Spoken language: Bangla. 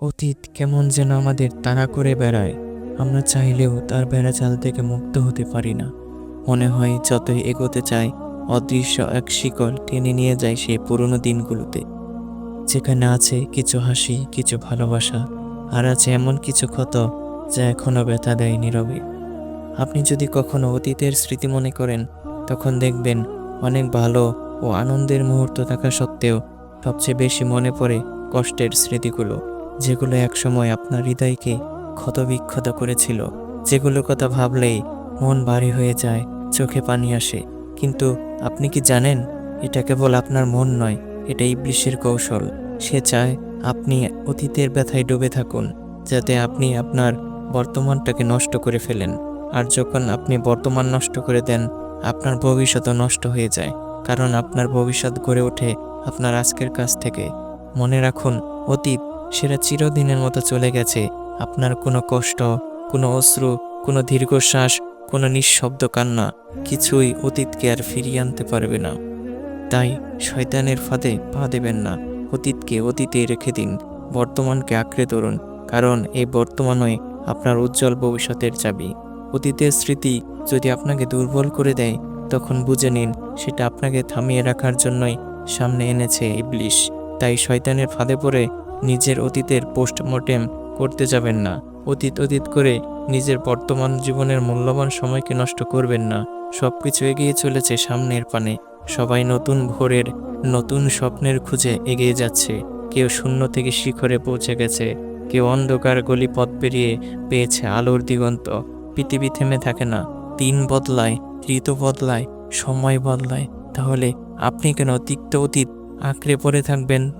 অতীত কেমন যেন আমাদের তাড়া করে বেড়ায়। আমরা চাইলেও তার বেড়াচাল থেকে মুক্ত হতে পারি না। মনে হয় যতই এগোতে চাই অদৃশ্য এক শিকল টেনে নিয়ে যায় সেই পুরনো দিনগুলোতে। যেখানে আছে কিছু হাসি, কিছু ভালোবাসা, আর আছে এমন কিছু ক্ষত যা এখনও ব্যথা দেয় নীরবে। আপনি যদি কখনো অতীতের স্মৃতি মনে করেন, তখন দেখবেন অনেক ভালো ও আনন্দের মুহূর্ত থাকা সত্ত্বেও সবচেয়ে বেশি মনে পড়ে কষ্টের স্মৃতিগুলো। যেগুলো একসময় আপনার হৃদয়কে ক্ষতবিক্ষত করেছিল, যেগুলোর কথা ভাবলেই মন ভারী হয়ে যায়, চোখে পানি আসে। কিন্তু আপনি কি জানেন, এটা কেবল আপনার মন নয়, এটা ইবলিশের কৌশল। সে চায় আপনি অতীতের ব্যথায় ডুবে থাকুন, যাতে আপনি আপনার বর্তমানটাকে নষ্ট করে ফেলেন। আর যখন আপনি বর্তমান নষ্ট করে দেন, আপনার ভবিষ্যৎও নষ্ট হয়ে যায়, কারণ আপনার ভবিষ্যৎ গড়ে ওঠে আপনার আজকের কাছ থেকে। মনে রাখুন, অতীত সেটা চিরদিনের মতো চলে গেছে। আপনার কোনো কষ্ট, কোনো অশ্রু, কোনো দীর্ঘশ্বাস, কোনো নিঃশব্দ কান্না কিছুই অতীতকে আর ফিরিয়ে আনতে পারবে না। তাই শয়তানের ফাঁদে পা দেবেন না। অতীতকে অতীতে রেখে দিন। বর্তমানকে আঁকড়ে ধরুন। কারণ এই বর্তমানই আপনার উজ্জ্বল ভবিষ্যতের চাবি। অতীতের স্মৃতি যদি আপনাকে দুর্বল করে দেয়, তখন বুঝে নিন সেটা আপনাকে থামিয়ে রাখার জন্যই সামনে এনেছে ইবলিশ তাই শয়তানের ফাঁদে পড়ে নিজের অতীতের পোস্টমর্টেম করতে যাবেন না। অতীত অতীত করে নিজের বর্তমান জীবনের মূল্যবান সময়কে নষ্ট করবেন না। সব কিছু এগিয়ে চলেছে সামনের পানে। সবাই নতুন ভোরের, নতুন স্বপ্নের খুঁজে এগিয়ে যাচ্ছে। কেউ শূন্য থেকে শিখরে পৌঁছে গেছে। কেউ অন্ধকার গলি পথ পেরিয়ে পেয়েছে আলোর দিগন্ত। পৃথিবী থেমে থাকে না। দিন বদলায়, ঋতু বদলায়, সময় বদলায়। তাহলে আপনি কেন তিক্ত অতীত আঁকড়ে পড়ে থাকবেন?